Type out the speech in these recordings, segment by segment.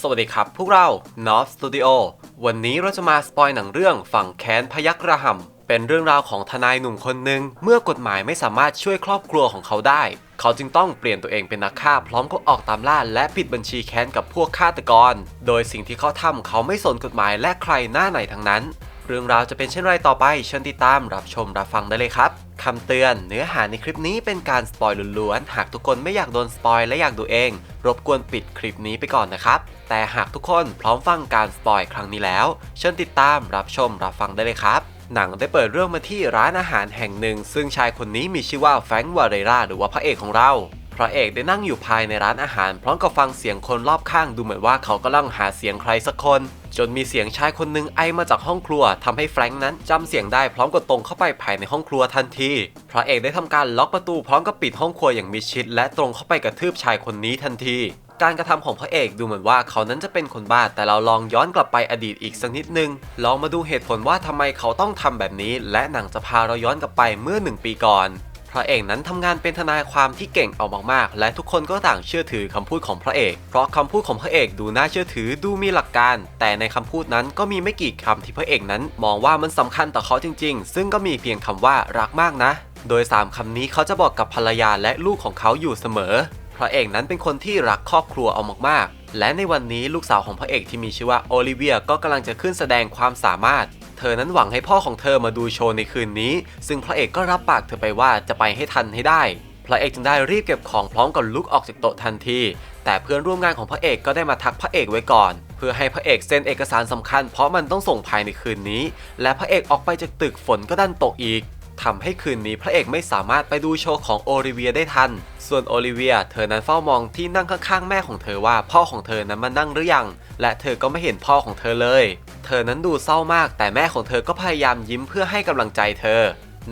สวัสดีครับ พวกเรา North Studio วันนี้เราจะมาสปอยหนังเรื่องฝั่งแค้นพยักระหำเป็นเรื่องราวของทนายหนุ่มคนหนึ่งเมื่อกฎหมายไม่สามารถช่วยครอบครัวของเขาได้ เขาจึงต้องเปลี่ยนตัวเองเป็นนักฆ่าพร้อมก็ออกตามล่าและปิดบัญชีแค้นกับพวกฆาตกร โดยสิ่งที่เขาทำเขาไม่สนกฎหมายและใครหน้าไหนทั้งนั้น เรื่องราวจะเป็นเช่นไรต่อไปเชิญติดตามรับชมรับฟังได้เลยครับคำเตือนเนื้อหาในคลิปนี้เป็นการสปอยล้วนๆ หากทุกคนไม่อยากโดนสปอยและอยากดูเอง รบกวนปิดคลิปนี้ไปก่อนนะครับ แต่หากทุกคนพร้อมฟังการสปอยครั้งนี้แล้ว เชิญติดตามรับชมรับฟังได้เลยครับหนังได้เปิดเรื่องมาที่ร้านอาหารแห่งหนึ่ง ซึ่งชายคนนี้มีชื่อว่าแฟรงค์วาเรราหรือว่าพระเอกของเรา พระเอกได้นั่งอยู่ภายในร้านอาหาร พร้อมกับฟังเสียงคนรอบข้างดูเหมือนว่าเขากำลังหาเสียงใครสักคน จนมีเสียงชายคนหนึ่งไอมาจากห้องครัวทำให้แฟรงค์นั้นจำเสียงได้พร้อมกับตรงเข้าไปภายในห้องครัวทันทีพระเอกได้ทำการล็อกประตูพร้อมกับปิดห้องครัวอย่างมิดชิด และตรงเข้าไปกระทืบชายคนนี้ทันทีการกระทำของพระเอกดูเหมือนว่าเขานั้นจะเป็นคนบ้า แต่เราลองย้อนกลับไปอดีตอีกสักนิดนึง ลองมาดูเหตุผลว่าทำไมเขาต้องทำแบบนี้ และหนังจะพาเราย้อนกลับไปเมื่อหนึ่งปีก่อน พระเอกนั้นทำงานเป็นทนายความที่เก่งเอามากๆ และทุกคนก็ต่างเชื่อถือคำพูดของพระเอก เพราะคำพูดของพระเอกดูน่าเชื่อถือดูมีหลักการ แต่ในคำพูดนั้นก็มีไม่กี่คำที่พระเอกนั้น มองว่ามันสำคัญต่อเขาจริง ๆ ซึ่งก็มีเพียงคำว่ารักมากนะ โดย 3คำนี้เขาจะบอกกับภรรยาและลูกของเขาอยู่เสมอ พระเอกนั้นเป็นคนที่รักครอบครัวเอามากๆ และในวันนี้ลูกสาวของพระเอกที่มีชื่อว่าโอลิเวียก็กำลังจะขึ้นแสดงความสามารถ เธอนั้นหวังให้พ่อของเธอมาดูโชว์ในคืนนี้ ซึ่งพระเอกก็รับปากเธอไปว่าจะไปให้ทันให้ได้ พระเอกจึงได้รีบเก็บของพร้อมกับลุกออกจากโต๊ะทันที แต่เพื่อนร่วมงานของพระเอกก็ได้มาทักพระเอกไว้ก่อน เพื่อให้พระเอกเซ็นเอกสารสำคัญเพราะมันต้องส่งภายในคืนนี้ และพระเอกออกไปจากตึกฝนก็ดันตกอีกทำให้คืนนี้พระเอกไม่สามารถไปดูโชว์ของโอลิเวียได้ทัน ส่วนโอลิเวียเธอนั้นเฝ้ามองที่นั่งข้างๆแม่ของเธอว่าพ่อของเธอนั้นมานั่งหรือยัง และเธอก็ไม่เห็นพ่อของเธอเลย ธอนั้นดูเศร้ามาก แต่แม่ของเธอก็พยายามยิ้มเพื่อให้กำลังใจเธอ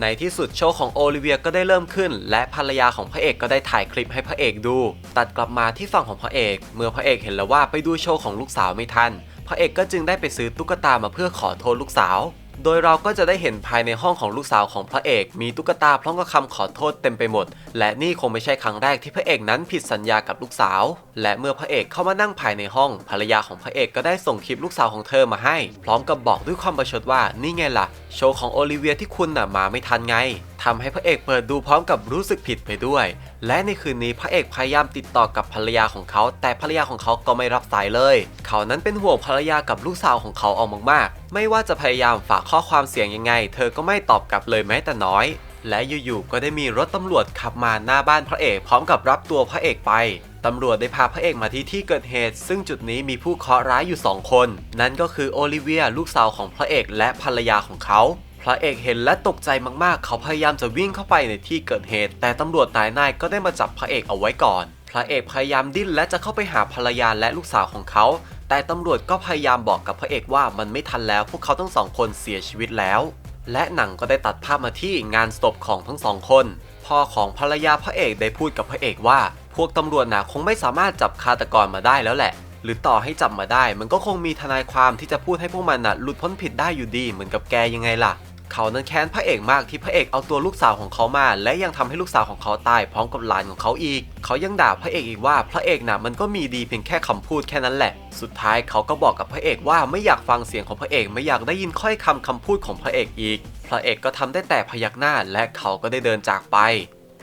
ในที่สุดโชว์ของโอลิเวียก็ได้เริ่มขึ้น และภรรยาของพระเอกก็ได้ถ่ายคลิปให้พระเอกดู ตัดกลับมาที่ฝั่งของพระเอก เมื่อพระเอกเห็นแล้วว่าไปดูโชว์ของลูกสาวไม่ทัน พระเอกก็จึงได้ไปซื้อตุ๊กตามาเพื่อขอโทษลูกสาว โดยเราก็จะได้เห็นภายในห้องของลูกสาวของพระเอก มีตุ๊กตาพร้อมกับคำขอโทษเต็มไปหมด และนี่คงไม่ใช่ครั้งแรกที่พระเอกนั้นผิดสัญญากับลูกสาว และเมื่อพระเอกเข้ามานั่งภายในห้อง ภรรยาของพระเอกก็ได้ส่งคลิปลูกสาวของเธอมาให้ พร้อมกับบอกด้วยความประชดว่านี่ไงล่ะ โชว์ของโอลิเวียที่คุณน่ะมาไม่ทันไง ทำให้พระเอกเปิดดูพร้อมกับรู้สึกผิดไปด้วย และในคืนนี้พระเอกพยายามติดต่อกับภรรยาของเขา แต่ภรรยาของเขาก็ไม่รับสายเลย เขานั้นเป็นห่วงภรรยากับลูกสาวของเขาเอามากๆ ไม่ว่าจะพยายามฝากข้อความเสียงยังไง เธอก็ไม่ตอบกลับเลยแม้แต่น้อย และอยู่ๆก็ได้มีรถตำรวจขับมาหน้าบ้านพระเอก พร้อมกับรับตัวพระเอกไปตำรวจได้พาพระเอกมาที่ที่เกิดเหตุ ซึ่งจุดนี้มีผู้เคราะห์ร้ายอยู่ 2 คน นั่นก็คือโอลิเวียลูกสาวของพระเอกและภรรยาของเขา พระเอกเห็นและตกใจมากๆ เขาพยายามจะวิ่งเข้าไปในที่เกิดเหตุ แต่ตำรวจนายนายก็ได้มาจับพระเอกเอาไว้ก่อน พระเอกพยายามดิ้นและจะเข้าไปหาภรรยาและลูกสาวของเขา แต่ตำรวจก็พยายามบอกกับพระเอกว่ามันไม่ทันแล้ว พวกเขาทั้งสองคนเสียชีวิตแล้ว และหนังก็ได้ตัดภาพมาที่งานศพของทั้งสองคน พ่อของภรรยาพระเอกได้พูดกับพระเอกว่า พวกตำรวจน่ะคงไม่สามารถจับฆาตกรมาได้แล้วแหละหรือต่อให้จับมาได้ มันก็คงมีทนายความที่จะพูดให้พวกมันน่ะหลุดพ้นผิดได้อยู่ดีเหมือนกับแกยังไงล่ะ เขานั้นแค้นพระเอกมากที่พระเอกเอาตัวลูกสาวของเขามา และยังทำให้ลูกสาวของเขาตายพร้อมกับหลานของเขาอีก เขายังด่าพระเอกอีกว่าพระเอกน่ะมันก็มีดีเพียงแค่คำพูดแค่นั้นแหละ สุดท้ายเขาก็บอกกับพระเอกว่าไม่อยากฟังเสียงของพระเอกไม่อยากได้ยินค่อยคำคำพูดของพระเอกอีก พระเอกก็ทำได้แต่พยักหน้าและเขาก็ได้เดินจากไป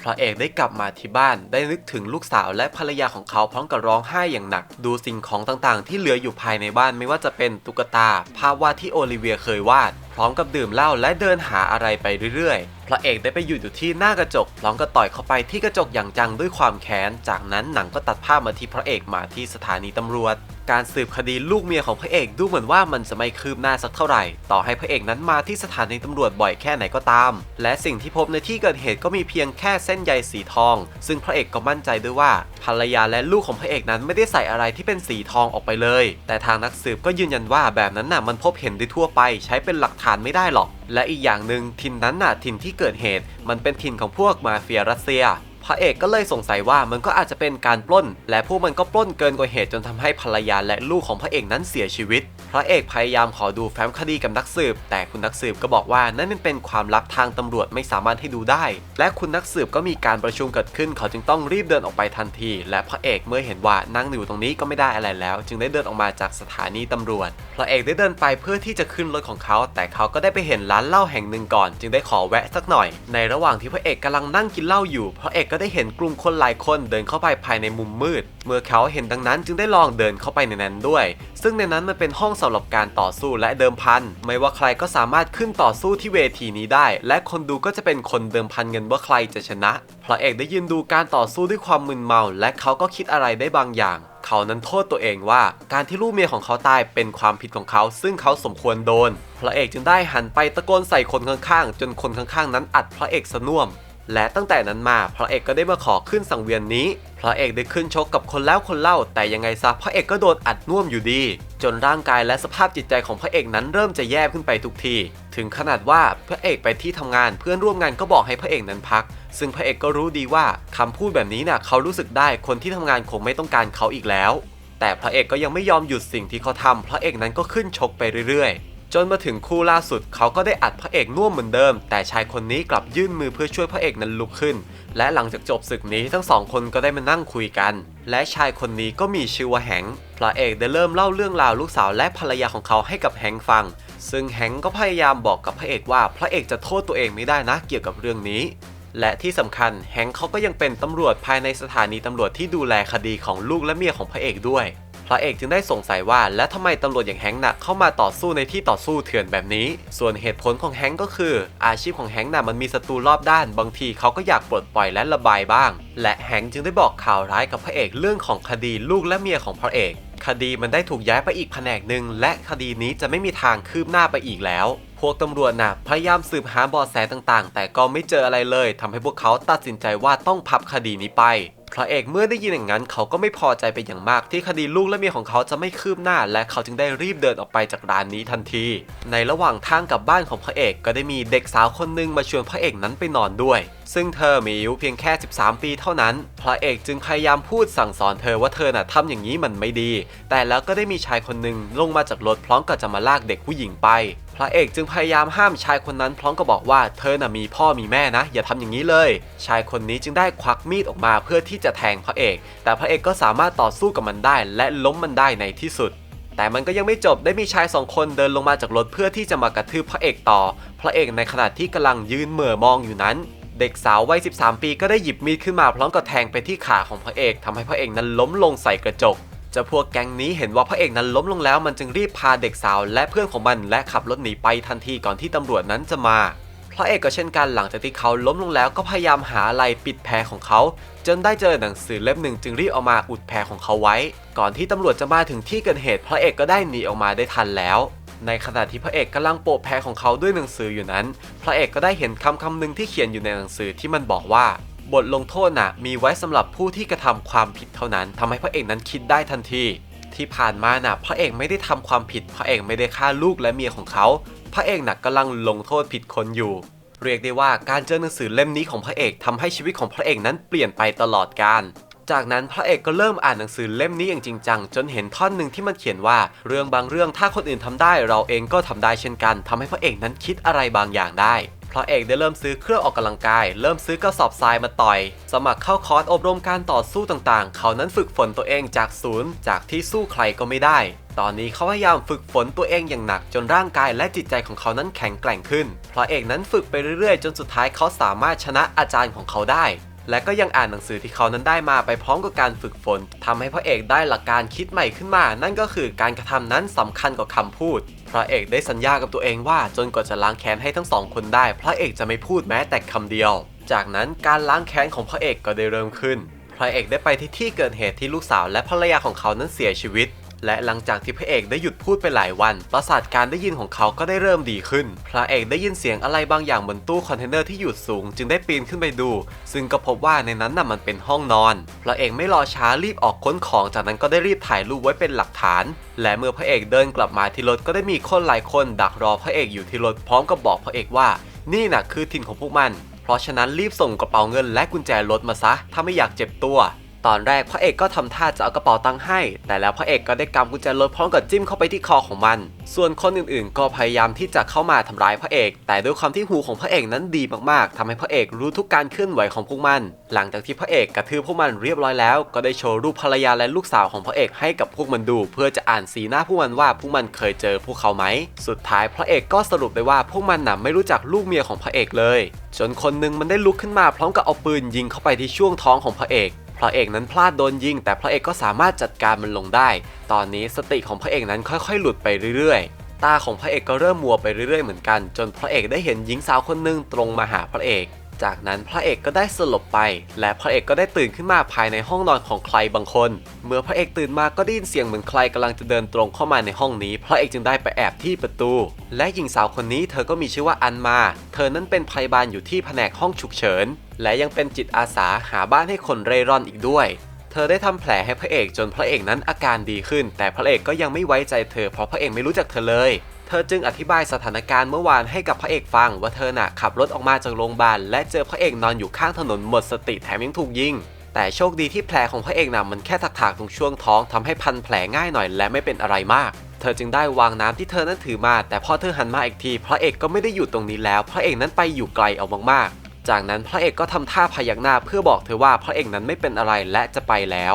พระเอกได้กลับมาที่บ้านได้นึกถึงลูกสาวและภรรยาของเขาพร้อมกับร้องไห้อย่างหนัก ดูสิ่งของต่างๆ ที่เหลืออยู่ภายในบ้านไม่ว่าจะเป็นตุ๊กตา ภาพวาดที่โอลิเวียเคยวาด พร้อมกับดื่มเหล้าและเดินหาอะไรไปเรื่อยๆ พระเอกได้ไปอยู่อยู่ที่หน้ากระจกพร้อมกับต่อยเข้าไปที่กระจกอย่างจังด้วยความแค้น จากนั้นหนังก็ตัดภาพมาที่พระเอกมาที่สถานีตำรวจ การสืบคดีลูกเมียของพระเอกดูเหมือนว่ามันจะไม่คืบหน้าสักเท่าไหร่ ต่อให้พระเอกนั้นมาที่สถานีตำรวจบ่อยแค่ไหนก็ตาม และสิ่งที่พบในที่เกิดเหตุก็มีเพียงแค่เส้นใยสีทอง ซึ่งพระเอกก็มั่นใจด้วยว่าภรรยาและลูกของพระเอกนั้นไม่ได้ใส่อะไรที่เป็นสีทองออกไปเลย แต่ทางนักสืบก็ยืนยันว่าแบบนั้นน่ะมันพบเห็นได้ทั่วไป ใช้เป็นหลักฐานไม่ได้หรอก และอีกอย่างหนึ่งถิ่นนั้นน่ะถิ่นที่เกิดเหตุ มันเป็นถิ่นของพวกมาเฟียรัสเซีย พระเอกก็เลยสงสัยว่ามันก็อาจจะเป็นการปล้น และพวกมันก็ปล้นเกินกว่าเหตุจนทำให้ภรรยาและลูกของพระเอกนั้นเสียชีวิต พระเอกพยายามขอดูแฟ้มคดีกับนักสืบ แต่คุณนักสืบก็บอกว่านั่นมันเป็นความลับทางตำรวจไม่สามารถให้ดูได้ และคุณนักสืบก็มีการประชุมเกิดขึ้น เขาจึงต้องรีบเดินออกไปทันที และพระเอกเมื่อเห็นว่านั่งอยู่ตรงนี้ก็ไม่ได้อะไรแล้ว จึงได้เดินออกมาจากสถานีตำรวจ พระเอกได้เดินไปเพื่อที่จะขึ้นรถของเขา แต่เขาก็ได้ไปเห็นร้านเหล้าแห่งหนึ่งก่อน จึงได้ขอแวะสักหน่อย ในระหว่างที่พระเอกกำลังนั่งกินเหล้าอยู่พระเอกก็ได้เห็นกลุ่มคนหลายคนเดินเข้าไปภายในมุมมืด เมื่อเขาเห็นดังนั้นจึงได้ลองเดินเข้าไปในนั้นด้วย ซึ่งในนั้นมันเป็นห้องสำหรับการต่อสู้และเดิมพัน ไม่ว่าใครก็สามารถขึ้นต่อสู้ที่เวทีนี้ได้ และคนดูก็จะเป็นคนเดิมพันเงินว่าใครจะชนะพระเอกได้ยืนดูการต่อสู้ด้วยความมึนเมา และเขาก็คิดอะไรได้บางอย่างเขานั้นโทษตัวเองว่าการที่ลูกเมียของเขาตายเป็นความผิดของเขา ซึ่งเขาสมควรโดน พระเอกจึงได้หันไปตะโกนใส่คนข้างๆ จนคนข้างๆ นั้นอัดพระเอกสน่วม และตั้งแต่นั้นมาพระเอกก็ได้มาขอขึ้นสังเวียนนี้พระเอกได้ขึ้นชกกับคนแล้วคนเล่า แต่ยังไงซะพระเอกก็โดนอัดน่วมอยู่ดี จนร่างกายและสภาพจิตใจของพระเอกนั้นเริ่มจะแย่ขึ้นไปทุกที ถึงขนาดว่าพระเอกไปที่ทำงานเพื่อนร่วมงานก็บอกให้พระเอกนั้นพัก ซึ่งพระเอกก็รู้ดีว่าคำพูดแบบนี้น่ะเขารู้สึกได้คนที่ทำงานคงไม่ต้องการเขาอีกแล้ว แต่พระเอกก็ยังไม่ยอมหยุดสิ่งที่เขาทำพระเอกนั้นก็ขึ้นชกไปเรื่อยๆ จนมาถึงคู่ล่าสุดเขาก็ได้อัดพระเอกน่วมเหมือนเดิม แต่ชายคนนี้กลับยื่นมือเพื่อช่วยพระเอกนั้นลุกขึ้น และหลังจากจบศึกนี้ทั้งสองคนก็ได้มานั่งคุยกัน และชายคนนี้ก็มีชื่อว่าแฮงพระเอกได้เริ่มเล่าเรื่องราวลูกสาวและภรรยาของเขาให้กับแฮงฟัง ซึ่งแฮงก็พยายามบอกกับพระเอกว่าพระเอกจะโทษตัวเองไม่ได้นะเกี่ยวกับเรื่องนี้ และที่สำคัญแฮงเขาก็ยังเป็นตำรวจภายในสถานีตำรวจที่ดูแลคดีของลูกและเมียของพระเอกด้วย พระเอกจึงได้สงสัยว่า และทำไมตำรวจอย่างแฮงค์น่ะเข้ามาต่อสู้ในที่ต่อสู้เถื่อนแบบนี้ ส่วนเหตุผลของแฮงค์ก็คือ อาชีพของแฮงค์น่ะมันมีศัตรูรอบด้าน บางทีเขาก็อยากปลดปล่อยและระบายบ้าง และแฮงค์จึงได้บอกข่าวร้ายกับพระเอกเรื่องของคดีลูกและเมียของพระเอกคดีมันได้ถูกย้ายไปอีกแผนกหนึ่งและคดีนี้จะไม่มีทางคืบหน้าไปอีกแล้ว พวกตำรวจน่ะพยายามสืบหาเบาะแสต่างๆ แต่ก็ไม่เจออะไรเลยทำให้พวกเขาตัดสินใจว่าต้องพับคดีนี้ไป พระเอกเมื่อได้ยินอย่างนั้นเขาก็ไม่พอใจไปอย่างมาก ที่คดีลูกและเมียของเขาจะไม่คืบหน้า และเขาจึงได้รีบเดินออกไปจากร้านนี้ทันที ในระหว่างทางกลับบ้านของพระเอกก็ได้มีเด็กสาวคนหนึ่งมาชวนพระเอกนั้นไปนอนด้วย ซึ่งเธอมีอายุเพียงแค่ 13 ปีเท่านั้น พระเอกจึงพยายามพูดสั่งสอนเธอว่าเธอน่ะทำอย่างนี้มันไม่ดี แต่แล้วก็ได้มีชายคนหนึ่งลงมาจากรถพร้อมกับจะมาลากเด็กผู้หญิงไป พระเอกจึงพยายามห้ามชายคนนั้นพร้อมกับบอกว่าเธอน่ะมีพ่อมีแม่นะ อย่าทำอย่างนี้เลย ชายคนนี้จึงได้ควักมีดออกมาเพื่อที่จะแทงพระเอก แต่พระเอกก็สามารถต่อสู้กับมันได้ และล้มมันได้ในที่สุดแต่มันก็ยังไม่จบได้มีชายสองคนเดินลงมาจากรถเพื่อที่จะมากระทืบพระเอกต่อ พระเอกในขณะที่กำลังยืนเหม่อมองอยู่นั้น เด็กสาววัย 13 ปีก็ได้หยิบมีดขึ้นมาพร้อมกับแทงไปที่ขาของพระเอกทำให้พระเอกนั้นล้มลงใส่กระจก เจ้าพวกแก๊งนี้เห็นว่าพระเอกนั้นล้มลงแล้วมันจึงรีบพาเด็กสาวและเพื่อนของมันและขับรถหนีไปทันทีก่อนที่ตำรวจนั้นจะมา พระเอกก็เช่นกันหลังจากที่เขาล้มลงแล้วก็พยายามหาอะไรปิดแผลของเขา จนได้เจอหนังสือเล่มหนึ่งจึงรีบเอามาอุดแผลของเขาไว้ ก่อนที่ตำรวจจะมาถึงที่เกิดเหตุ พระเอกก็ได้หนีออกมาได้ทันแล้ว ในขณะที่พระเอกกำลังโปะแผลของเขาด้วยหนังสืออยู่นั้น พระเอกก็ได้เห็นคำคำหนึ่งที่เขียนอยู่ในหนังสือที่มันบอกว่า บทลงโทษน่ะมีไว้สำหรับผู้ที่กระทำความผิดเท่านั้นทำให้พระเอกนั้นคิดได้ทันที ที่ผ่านมาน่ะพระเอกไม่ได้ทำความผิด พระเอกไม่ได้ฆ่าลูกและเมียของเขา พระเอกน่ะกำลังลงโทษผิดคนอยู่ เรียกได้ว่าการเจอหนังสือเล่มนี้ของพระเอกทำให้ชีวิตของพระเอกนั้นเปลี่ยนไปตลอดกาลจากนั้นพระเอกก็เริ่มอ่านหนังสือเล่มนี้อย่างจริงจังจนเห็นท่อนหนึ่งที่มันเขียนว่า เรื่องบางเรื่องถ้าคนอื่นทำได้ เราเองก็ทำได้เช่นกันทำให้พระเอกนั้นคิดอะไรบางอย่างได้ พระเอกได้เริ่มซื้อเครื่องออกกำลังกาย เริ่มซื้อกระสอบทรายมาต่อย สมัครเข้าคอร์สอบรมการต่อสู้ต่างๆ เขานั้นฝึกฝนตัวเองจากศูนย์ จากที่สู้ใครก็ไม่ได้ ตอนนี้เขาพยายามฝึกฝนตัวเองอย่างหนักจนร่างกายและจิตใจของเขานั้นแข็งแกร่งขึ้น พระเอกนั้นฝึกไปเรื่อยๆ จนสุดท้ายเขาสามารถชนะอาจารย์ของเขาได้ และก็ยังอ่านหนังสือที่เขานั้นได้มาไปพร้อมกับการฝึกฝนทำให้พระเอกได้หลักการคิดใหม่ขึ้นมา นั่นก็คือการกระทำนั้นสำคัญกว่าคำพูด พระเอกได้สัญญากับตัวเองว่าจนกว่าจะล้างแค้นให้ทั้งสองคนได้ พระเอกจะไม่พูดแม้แต่คำเดียว จากนั้นการล้างแค้นของพระเอกก็ได้เริ่มขึ้น พระเอกได้ไปที่ที่เกิดเหตุที่ลูกสาวและภรรยาของเขานั้นเสียชีวิต และหลังจากที่พระเอกได้หยุดพูดไปหลายวัน ประสาทการได้ยินของเขาก็ได้เริ่มดีขึ้น พระเอกได้ยินเสียงอะไรบางอย่างบนตู้คอนเทนเนอร์ที่อยู่สูง จึงได้ปีนขึ้นไปดู ซึ่งก็พบว่าในนั้นน่ะมันเป็นห้องนอน พระเอกไม่รอช้ารีบออกค้นของ จากนั้นก็ได้รีบถ่ายรูปไว้เป็นหลักฐาน และเมื่อพระเอกเดินกลับมาที่รถก็ได้มีคนหลายคน ดักรอพระเอกอยู่ที่รถพร้อมกับบอกพระเอกว่า นี่น่ะคือถิ่นของพวกมัน เพราะฉะนั้นรีบส่งกระเป๋าเงินและกุญแจรถมาซะ ถ้าไม่อยากเจ็บตัว ตอนแรกพระเอกก็ทำท่าจะเอากระเป๋าตังค์ให้ แต่แล้วพระเอกก็ได้กำกุญแจรถพร้อมกับจิ้มเข้าไปที่คอของมัน ส่วนคนอื่นๆ ก็พยายามที่จะเข้ามาทำร้ายพระเอก แต่ด้วยความที่หูของพระเอกนั้นดีมากๆทำให้พระเอกรู้ทุกการเคลื่อนไหวของพวกมัน หลังจากที่พระเอกกระทืบพวกมันเรียบร้อยแล้ว ก็ได้โชว์รูปภรรยาและลูกสาวของพระเอกให้กับพวกมันดู เพื่อจะอ่านสีหน้าพวกมันว่าพวกมันเคยเจอพวกเขาไหม สุดท้ายพระเอกก็สรุปได้ว่าพวกมันน่ะไม่รู้จักลูกเมียของพระเอกเลย จนคนหนึ่งมันได้ลุกขึ้นมาพร้อมกับเอาปืนยิงเข้าไปที่ช่วงท้องของพระเอก พระเอกนั้นพลาดโดนยิง แต่พระเอกก็สามารถจัดการมันลงได้ ตอนนี้สติของพระเอกนั้นค่อยๆ หลุดไปเรื่อยๆ ตาของพระเอกก็เริ่มมัวไปเรื่อยๆ เหมือนกัน จนพระเอกได้เห็นหญิงสาวคนหนึ่งตรงมาหาพระเอก จากนั้นพระเอกก็ได้สลบไป และพระเอกก็ได้ตื่นขึ้นมาภายในห้องนอนของใครบางคน เมื่อพระเอกตื่นมาก็ได้ยินเสียงเหมือนใครกำลังจะเดินตรงเข้ามาในห้องนี้ พระเอกจึงได้ไปแอบที่ประตู และหญิงสาวคนนี้เธอก็มีชื่อว่าอันมา เธอนั้นเป็นพยาบาลอยู่ที่แผนกห้องฉุกเฉิน และยังเป็นจิตอาสาหาบ้านให้คนเร่ร่อนอีกด้วยเธอได้ทำแผลให้พระเอกจนพระเอกนั้นอาการดีขึ้น แต่พระเอกก็ยังไม่ไว้ใจเธอเพราะพระเอกไม่รู้จักเธอเลย เธอจึงอธิบายสถานการณ์เมื่อวานให้กับพระเอกฟังว่าเธอน่ะขับรถออกมาจากโรงพยาบาลและเจอพระเอกนอนอยู่ข้างถนนหมดสติแถมยังถูกยิงแต่โชคดีที่แผลของพระเอกน่ะมันแค่ถักๆตรงช่วงท้องทำให้พันแผลง่ายหน่อยและไม่เป็นอะไรมาก เธอจึงได้วางน้ำที่เธอนั้นถือมา แต่พอเธอหันมาอีกที พระเอกก็ไม่ได้อยู่ตรงนี้แล้ว พระเอกนั้นไปอยู่ไกลเอามากๆ จากนั้นพระเอกก็ทำท่าพยักหน้าเพื่อบอกเธอว่าพระเอกนั้นไม่เป็นอะไรและจะไปแล้ว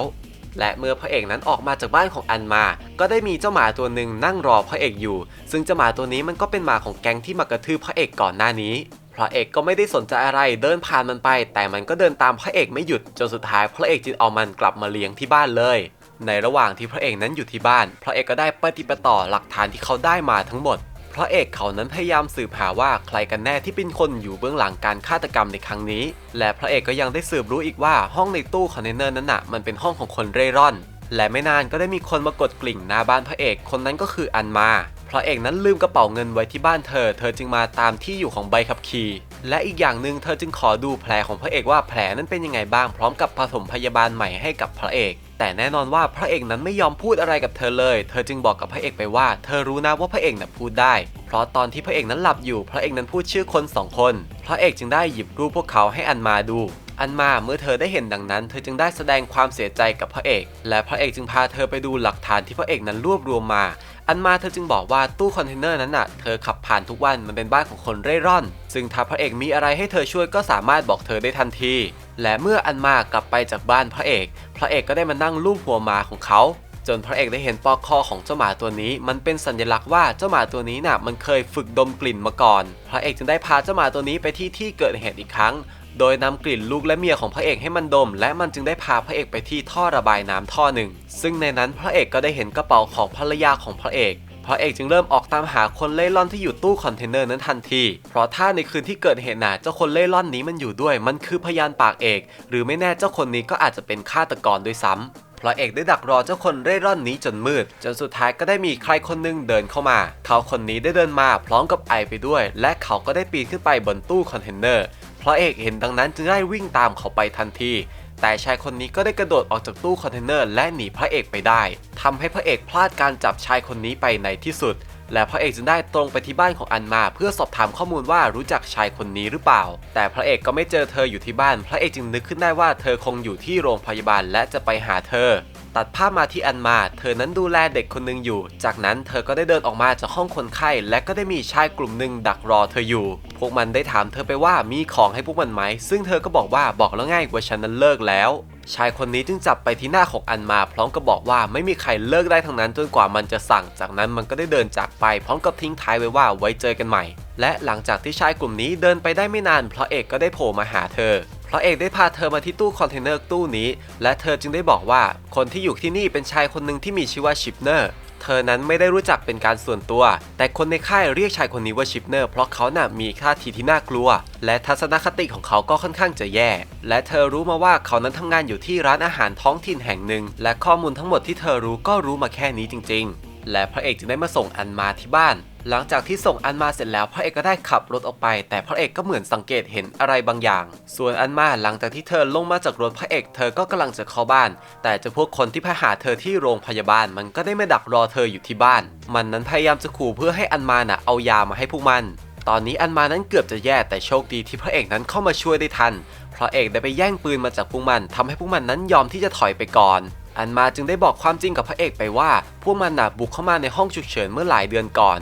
และเมื่อพระเอกนั้นออกมาจากบ้านของอันมา ก็ได้มีเจ้าหมาตัวหนึ่งนั่งรอพระเอกอยู่ ซึ่งเจ้าหมาตัวนี้มันก็เป็นหมาของแก๊งที่มากระทืบพระเอกก่อนหน้านี้พระเอกก็ไม่ได้สนใจอะไรเดินผ่านมันไป แต่มันก็เดินตามพระเอกไม่หยุดจนสุดท้ายพระเอกจึงเอามันกลับมาเลี้ยงที่บ้านเลย ในระหว่างที่พระเอกนั้นอยู่ที่บ้าน พระเอกก็ได้ปฏิปต่อหลักฐานที่เขาได้มาทั้งหมด พระเอกเขานั้นพยายามสืบหาว่าใครกันแน่ที่เป็นคนอยู่เบื้องหลังการฆาตกรรมในครั้งนี้ และพระเอกก็ยังได้สืบรู้อีกว่าห้องในตู้คอนเทนเนอร์นั้นน่ะมันเป็นห้องของคนเร่ร่อน และไม่นานก็ได้มีคนมากดกลิ่งหน้าบ้านพระเอกคนนั้นก็คืออันมาพระเอกนั้นลืมกระเป๋าเงินไว้ที่บ้านเธอ เธอจึงมาตามที่อยู่ของใบขับขี่ และอีกอย่างหนึ่งเธอจึงขอดูแผลของพระเอกว่าแผลนั้นเป็นยังไงบ้างพร้อมกับผสมพยาบาลใหม่ให้กับพระเอก แต่แน่นอนว่าพระเอกนั้นไม่ยอมพูดอะไรกับเธอเลย เธอจึงบอกกับพระเอกไปว่า เธอรู้นะว่าพระเอกน่ะพูดได้ เพราะตอนที่พระเอกนั้นหลับอยู่ พระเอกนั้นพูดชื่อคนสองคน พระเอกจึงได้หยิบรูปพวกเขาให้อันมาดูอันมาเมื่อเธอได้เห็นดังนั้น เธอจึงได้แสดงความเสียใจกับพระเอก และพระเอกจึงพาเธอไปดูหลักฐานที่พระเอกนั้นรวบรวมมา อันมาเธอจึงบอกว่าตู้คอนเทนเนอร์นั้นน่ะเธอขับผ่านทุกวันมันเป็นบ้านของคนเร่ร่อน ซึ่งถ้าพระเอกมีอะไรให้เธอช่วยก็สามารถบอกเธอได้ทันที และเมื่ออันมากลับไปจากบ้านพระเอก พระเอกก็ได้มานั่งลูบหัวหมาของเขา จนพระเอกได้เห็นปอกคอของเจ้าหมาตัวนี้ มันเป็นสัญลักษณ์ว่าเจ้าหมาตัวนี้น่ะมันเคยฝึกดมกลิ่นมาก่อน พระเอกจึงได้พาเจ้าหมาตัวนี้ไปที่ที่เกิดเหตุอีกครั้ง โดยนำกลิ่นลูกและเมียของพระเอกให้มันดม และมันจึงได้พาพระเอกไปที่ท่อระบายน้ำท่อหนึ่ง ซึ่งในนั้นพระเอกก็ได้เห็นกระเป๋าของภรรยาของพระเอกพระเอกจึงเริ่มออกตามหาคนเล่ร่อนที่อยู่ตู้คอนเทนเนอร์นั้นทันที เพราะถ้าในคืนที่เกิดเหตุน่ะเจ้าคนเล่ร่อนนี้มันอยู่ด้วย มันคือพยานปากเอก หรือไม่แน่เจ้าคนนี้ก็อาจจะเป็นฆาตกรด้วยซ้ำพระเอกได้ดักรอเจ้าคนเร่ร่อนนี้จนมืด จนสุดท้ายก็ได้มีใครคนหนึงเดินเข้ามา เขาคนนี้ได้เดินมาพร้อมกับไอไปด้วย และเขาก็ได้ปีนขึ้นไปบนตู้คอนเทนเนอร์ พระเอกเห็นดังนั้นจึงได้วิ่งตามเขาไปทันที แต่ชายคนนี้ก็ได้กระโดดออกจากตู้คอนเทนเนอร์และหนีพระเอกไปได้ทำให้พระเอกพลาดการจับชายคนนี้ไปในที่สุด และพระเอกจึงได้ตรงไปที่บ้านของอันมา เพื่อสอบถามข้อมูลว่ารู้จักชายคนนี้หรือเปล่า แต่พระเอกก็ไม่เจอเธออยู่ที่บ้าน พระเอกจึงนึกขึ้นได้ว่าเธอคงอยู่ที่โรงพยาบาลและจะไปหาเธอ ตัดภาพมาที่อันมา เธอนั้นดูแลเด็กคนหนึ่งอยู่ จากนั้นเธอก็ได้เดินออกมาจากห้องคนไข้ และก็ได้มีชายกลุ่มหนึ่งดักรอเธออยู่ พวกมันได้ถามเธอไปว่ามีของให้พวกมันไหม ซึ่งเธอก็บอกว่าบอกแล้วง่ายว่าฉันนั้นเลิกแล้วชายคนนี้จึงจับไปที่หน้าของอันมา พร้อมกับบอกว่าไม่มีใครเลิกได้ทั้งนั้นจนกว่ามันจะสั่ง จากนั้นมันก็ได้เดินจากไป พร้อมกับทิ้งท้ายไว้ว่าไว้เจอกันใหม่ และหลังจากที่ชายกลุ่มนี้เดินไปได้ไม่นานพระเอกก็ได้โผล่มาหาเธอ พระเอกได้พาเธอมาที่ตู้คอนเทนเนอร์ตู้นี้ และเธอจึงได้บอกว่าคนที่อยู่ที่นี่เป็นชายคนหนึ่งที่มีชื่อว่าชิปเนอร์เธอนั้นไม่ได้รู้จักเป็นการส่วนตัว แต่คนในค่ายเรียกชายคนนี้ว่าชิปเนอร์เพราะเขาน่ะมีท่าทีที่น่ากลัว และทัศนคติของเขาก็ค่อนข้างจะแย่ และเธอรู้มาว่าเขานั้นทำงานอยู่ที่ร้านอาหารท้องถิ่นแห่งหนึ่ง และข้อมูลทั้งหมดที่เธอรู้ก็รู้มาแค่นี้จริง ๆ และพระเอกจึงได้มาส่งอันมาที่บ้าน หลังจากที่ส่งอันมาเสร็จแล้วพระเอกก็ได้ขับรถออกไป แต่พระเอกก็เหมือนสังเกตเห็นอะไรบางอย่าง ส่วนอันมาหลังจากที่เธอลงมาจากรถพระเอกเธอก็กำลังจะเข้าบ้าน แต่จะพวกคนที่พาหาเธอที่โรงพยาบาลมันก็ได้มาดักรอเธออยู่ที่บ้าน มันนั้นพยายามจะขู่เพื่อให้อันมาน่ะเอายามาให้พวกมัน ตอนนี้อันมานั้นเกือบจะแย่แต่โชคดีที่พระเอกนั้นเข้ามาช่วยได้ทันพระเอกได้ไปแย่งปืนมาจากพวกมันทำให้พวกมันนั้นยอมที่จะถอยไปก่อน อันมาจึงได้บอกความจริงกับพระเอกไปว่า พวกมันน่ะบุกเข้ามาในห้องฉุกเฉินเมื่อหลายเดือนก่อน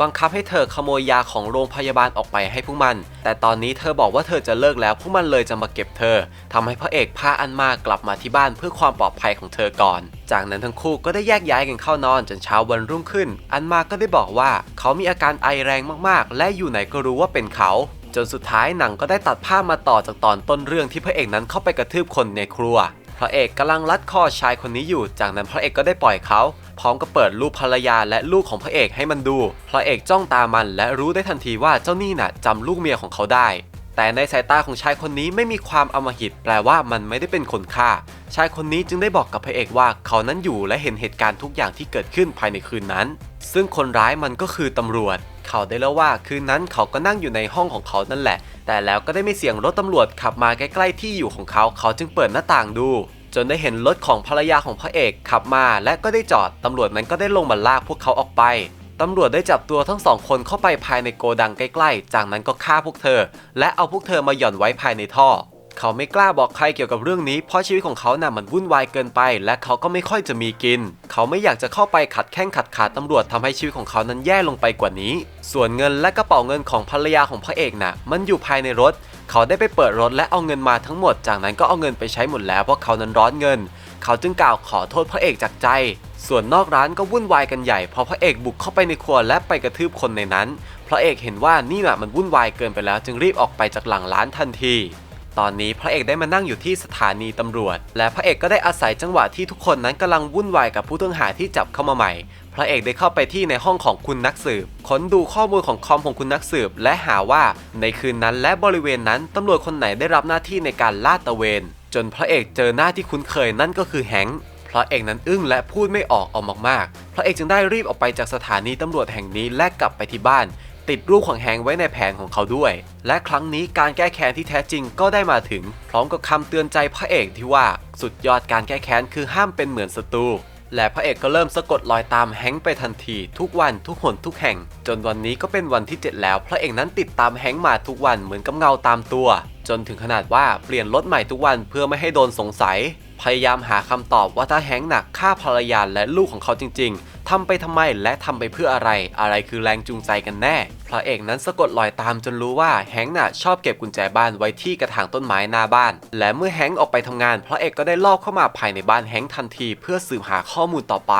บังคับให้เธอขโมยยาของโรงพยาบาลออกไปให้พวกมัน แต่ตอนนี้เธอบอกว่าเธอจะเลิกแล้วพวกมันเลยจะมาเก็บเธอทำให้พระเอกพาอันมากลับมาที่บ้านเพื่อความปลอดภัยของเธอก่อน จากนั้นทั้งคู่ก็ได้แยกย้ายกันเข้านอนจนเช้าวันรุ่งขึ้น อันมาก็ได้บอกว่าเขามีอาการไอแรงมากๆ และอยู่ไหนก็รู้ว่าเป็นเขาจนสุดท้ายหนังก็ได้ตัดภาพมาต่อจากตอนต้นเรื่องที่พระเอกนั้นเข้าไปกระทืบคนในครัว พระเอกกำลังรัดคอชายคนนี้อยู่ จากนั้นพระเอกก็ได้ปล่อยเขาพร้อมกับเปิดรูปภรรยาและลูกของพระเอกให้มันดู พระเอกจ้องตามันและรู้ได้ทันทีว่าเจ้านี่น่ะจำลูกเมียของเขาได้ แต่ในสายตาของชายคนนี้ไม่มีความอำมหิตแปลว่ามันไม่ได้เป็นคนฆ่า ชายคนนี้จึงได้บอกกับพระเอกว่าเขานั้นอยู่และเห็นเหตุการณ์ทุกอย่างที่เกิดขึ้นภายในคืนนั้น ซึ่งคนร้ายมันก็คือตำรวจ เขาได้เล่าว่าคืนนั้นเขาก็นั่งอยู่ในห้องของเขานั่นแหละ แต่แล้วก็ได้มีเสียงรถตำรวจขับมาใกล้ๆที่อยู่ของเขาเขาจึงเปิดหน้าต่างดู จนได้เห็นรถของภรรยาของพระเอกขับมาและก็ได้จอดตำรวจนั้นก็ได้ลงมาลากพวกเขาออกไปตำรวจได้จับตัวทั้งสองคนเข้าไปภายในโกดังใกล้ๆ จากนั้นก็ฆ่าพวกเธอ และเอาพวกเธอมาหย่อนไว้ภายในท่อ เขาไม่กล้าบอกใครเกี่ยวกับเรื่องนี้เพราะชีวิตของเขาน่ะมันวุ่นวายเกินไป และเขาก็ไม่ค่อยจะมีกิน เขาไม่อยากจะเข้าไปขัดแข้งขัดขาตำรวจทำให้ชีวิตของเขานั้นแย่ลงไปกว่านี้ ส่วนเงินและกระเป๋าเงินของภรรยาของพระเอกน่ะ มันอยู่ภายในรถ เขาได้ไปเปิดรถและเอาเงินมาทั้งหมด จากนั้นก็เอาเงินไปใช้หมดแล้วเพราะเขานั้นร้อนเงิน เขาจึงกล่าวขอโทษพระเอกจากใจส่วนนอกร้านก็วุ่นวายกันใหญ่เพราะพระเอกบุกเข้าไปในครัวและไปกระทืบคนในนั้น พระเอกเห็นว่านี่แหละมันวุ่นวายเกินไปแล้วจึงรีบออกไปจากหลังร้านทันที ตอนนี้พระเอกได้มานั่งอยู่ที่สถานีตำรวจ และพระเอกก็ได้อาศัยจังหวะที่ทุกคนนั้นกำลังวุ่นวายกับผู้ต้องหาที่จับเข้ามาใหม่ พระเอกได้เข้าไปที่ในห้องของคุณนักสืบ ค้นดูข้อมูลของคอมของคุณนักสืบ และหาว่าในคืนนั้นและบริเวณนั้นตำรวจคนไหนได้รับหน้าที่ในการลาดตระเวน จนพระเอกเจอหน้าที่คุ้นเคยนั่นก็คือแฮงพระเอกนั้นอึ้งและพูดไม่ออกออกมากๆ พระเอกจึงได้รีบออกไปจากสถานีตำรวจแห่งนี้และกลับไปที่บ้าน ติดรูปของแฮงไว้ในแผนของเขาด้วย และครั้งนี้การแก้แค้นที่แท้จริงก็ได้มาถึง พร้อมกับคำเตือนใจพระเอกที่ว่าสุดยอดการแก้แค้นคือห้ามเป็นเหมือนศัตรูและพระเอกก็เริ่มสะกดรอยตามแฮงไปทันที ทุกวันทุกหนทุกแห่ง จนวันนี้ก็เป็นวันที่ 7 แล้ว พระเอกนั้นติดตามแฮงมาทุกวันเหมือนกับเงาตามตัว จนถึงขนาดว่าเปลี่ยนรถใหม่ทุกวันเพื่อไม่ให้โดนสงสัย พยายามหาคำตอบว่าถ้าแฮงค์หนักฆ่าภรรยาและลูกของเขาจริง ๆทำไปทำไมและทำไปเพื่ออะไร อะไรคือแรงจูงใจกันแน่ พระเอกนั้นสะกดรอยตามจนรู้ว่าแฮงค์น่ะชอบเก็บกุญแจบ้านไว้ที่กระถางต้นไม้หน้าบ้าน และเมื่อแฮงค์ออกไปทำงาน พระเอกก็ได้ลอบเข้ามาภายในบ้านแฮงค์ทันที เพื่อสืบหาข้อมูลต่อไป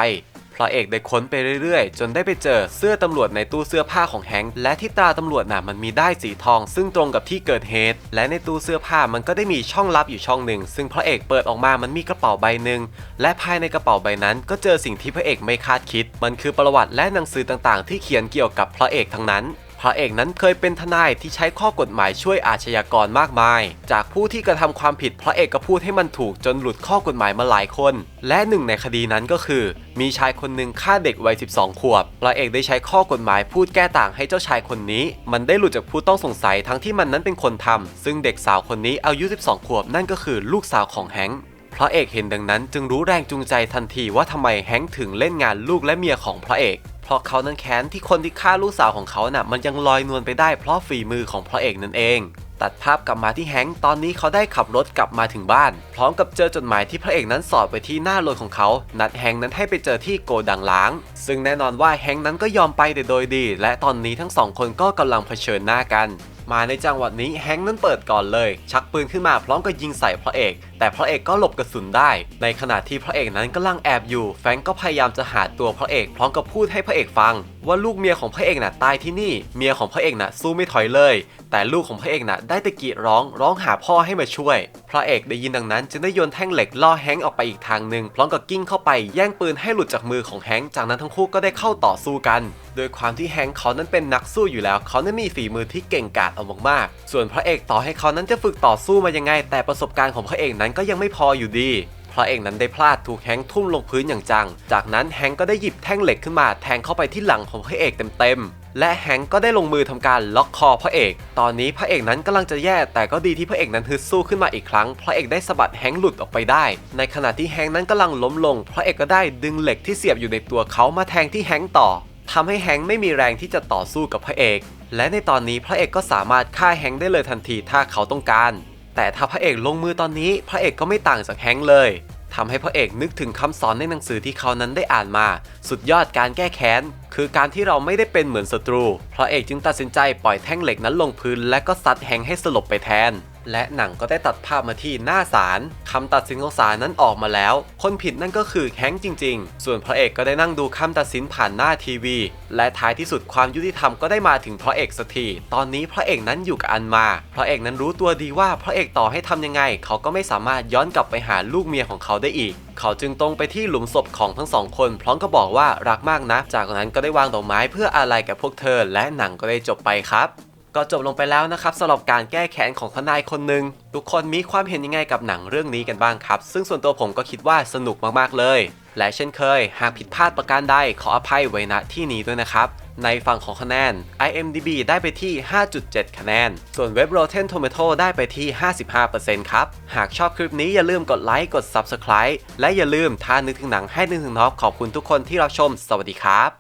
พระเอกได้ค้นไปเรื่อยๆ จนได้ไปเจอเสื้อตำรวจในตู้เสื้อผ้าของแฮงค์และที่ตาตำรวจน่ะมันมีได้สีทอง ซึ่งตรงกับที่เกิดเหตุ และในตู้เสื้อผ้ามันก็ได้มีช่องลับอยู่ช่องหนึ่ง ซึ่งพระเอกเปิดออกมามันมีกระเป๋าใบหนึ่งและภายในกระเป๋าใบนั้น ก็เจอสิ่งที่พระเอกไม่คาดคิด มันคือประวัติและหนังสือต่างๆ ที่เขียนเกี่ยวกับพระเอกทั้งนั้น พระเอกนั้นเคยเป็นทนายที่ใช้ข้อกฎหมายช่วยอาชญากรมากมาย จากผู้ที่กระทำความผิดพระเอกก็พูดให้มันถูกจนหลุดข้อกฎหมายมาหลายคน และหนึ่งในคดีนั้นก็คือ มีชายคนหนึ่งฆ่าเด็กวัย 12 ขวบ พระเอกได้ใช้ข้อกฎหมายพูดแก้ต่างให้เจ้าชายคนนี้ มันได้หลุดจากผู้ต้องสงสัยทั้งที่มันนั้นเป็นคนทำซึ่งเด็กสาวคนนี้อายุ 12 ขวบนั่นก็คือลูกสาวของแฮงค์พระเอกเห็นดังนั้นจึงรู้แรงจูงใจทันทีว่าทำไมแฮงค์ถึงเล่นงานลูกและเมียของพระเอก ราะเขานั้นแค้นที่คนที่ฆ่าลูกสาวของเขาน่ะมันยังลอยนวลไปได้เพราะฝีมือของพระเอกนั่นเอง ตัดภาพกลับมาที่แฮงค์ตอนนี้เขาได้ขับรถกลับมาถึงบ้าน พร้อมกับเจอจดหมายที่พระเอกนั้นสอดไปที่หน้ารถของเขา นัดแฮงค์นั้นให้ไปเจอที่โกดังล้าง ซึ่งแน่นอนว่าแฮงค์นั้นก็ยอมไปแต่โดยดี และตอนนี้ทั้งสองคนก็กำลังเผชิญหน้ากัน มาในจังหวะนี้แฮงค์นั้นเปิดก่อนเลย ชักปืนขึ้นมาพร้อมกับยิงใส่พระเอก แต่พระเอกก็หลบกระสุนได้ ในขณะที่พระเอกนั้นกำลังแอบอยู่ แฟงก็พยายามจะหาตัวพระเอก พร้อมกับพูดให้พระเอกฟัง ว่าลูกเมียของพระเอกน่ะตายที่นี่ เมียของพระเอกน่ะสู้ไม่ถอยเลย แต่ลูกของพระเอกน่ะได้ตะกีดร้องร้องหาพ่อให้มาช่วย พระเอกได้ยินดังนั้น จึงได้โยนแท่งเหล็กล่อแฮงก์ออกไปอีกทางหนึ่งพร้อมกับกิ้งเข้าไปแย่งปืนให้หลุดจากมือของแฮงก์จากนั้นทั้งคู่ก็ได้เข้าต่อสู้กัน โดยความที่แฮงก์เขานั้นเป็นนักสู้อยู่แล้ว เขานั้นมีฝีมือที่เก่งกาจเอามากๆส่วนพระเอกต่อให้เขานั้นจะฝึกต่อสู้มายังไง แต่ประสบการณ์ของพระเอกนั้นก็ยังไม่พออยู่ดีพระเอกนั้นได้พลาดถูกแฮงทุ่มลงพื้นอย่างจัง จากนั้นแฮงก็ได้หยิบแท่งเหล็กขึ้นมาแทงเข้าไปที่หลังของพระเอกเต็มๆ และแฮงก็ได้ลงมือทำการล็อกคอพระเอก ตอนนี้พระเอกนั้นกำลังจะแย่แต่ก็ดีที่พระเอกนั้นฮึดสู้ขึ้นมาอีกครั้ง พระเอกได้สะบัดแฮงหลุดออกไปได้ ในขณะที่แฮงนั้นกำลังล้มลง พระเอกก็ได้ดึงเหล็กที่เสียบอยู่ในตัวเขามาแทงที่แฮงต่อทำให้แฮงไม่มีแรงที่จะต่อสู้กับพระเอก และในตอนนี้พระเอกก็สามารถฆ่าแฮงได้เลยทันทีถ้าเขาต้องการ แต่ถ้าพระเอกลงมือตอนนี้พระเอกก็ไม่ต่างจากแฮงค์เลยทำให้พระเอกนึกถึงคำสอนในหนังสือที่เขานั้นได้อ่านมา สุดยอดการแก้แค้น คือการที่เราไม่ได้เป็นเหมือนศัตรู พระเอกจึงตัดสินใจปล่อยแท่งเหล็กนั้นลงพื้น และก็ซัดแฮงให้สลบไปแทน และหนังก็ได้ตัดภาพมาที่หน้าศาลคำตัดสินของศาลนั้นออกมาแล้ว คนผิดนั่นก็คือแฮงค์จริง ๆ ส่วนพระเอกก็ได้นั่งดูคำตัดสินผ่านหน้าทีวี และท้ายที่สุดความยุติธรรมก็ได้มาถึงพระเอกสักทีตอนนี้พระเอกนั้นอยู่กับอันมา พระเอกนั้นรู้ตัวดีว่าพระเอกต่อให้ทำยังไง เขาก็ไม่สามารถย้อนกลับไปหาลูกเมียของเขาได้อีก เขาจึงตรงไปที่หลุมศพของทั้งสองคน พร้อมกับอกว่ารักมากนะ จากนั้นก็ได้วางดอกไม้เพื่ออาลัยกับพวกเธอ และหนังก็ได้จบไปครับ ก็จบลงไปแล้วนะครับสำหรับการแก้แค้นของทนายคนหนึ่งทุกคนมีความเห็นยังไงกับหนังเรื่องนี้กันบ้างครับ ซึ่งส่วนตัวผมก็คิดว่าสนุกมากๆเลย และเช่นเคย หากผิดพลาดประการใดขออภัยไว้ณที่นี้ด้วยนะครับ ในฝั่งของคะแนน IMDB ได้ไปที่ 5.7 คะแนน ส่วนเว็บ Rotten Tomato ได้ไปที่ 55%ครับ หากชอบคลิปนี้อย่าลืมกดไลค์กด Subscribe และอย่าลืมถ้านึกถึงหนังให้นึกถึงน็อปขอบคุณทุกคนที่รับชม สวัสดีครับ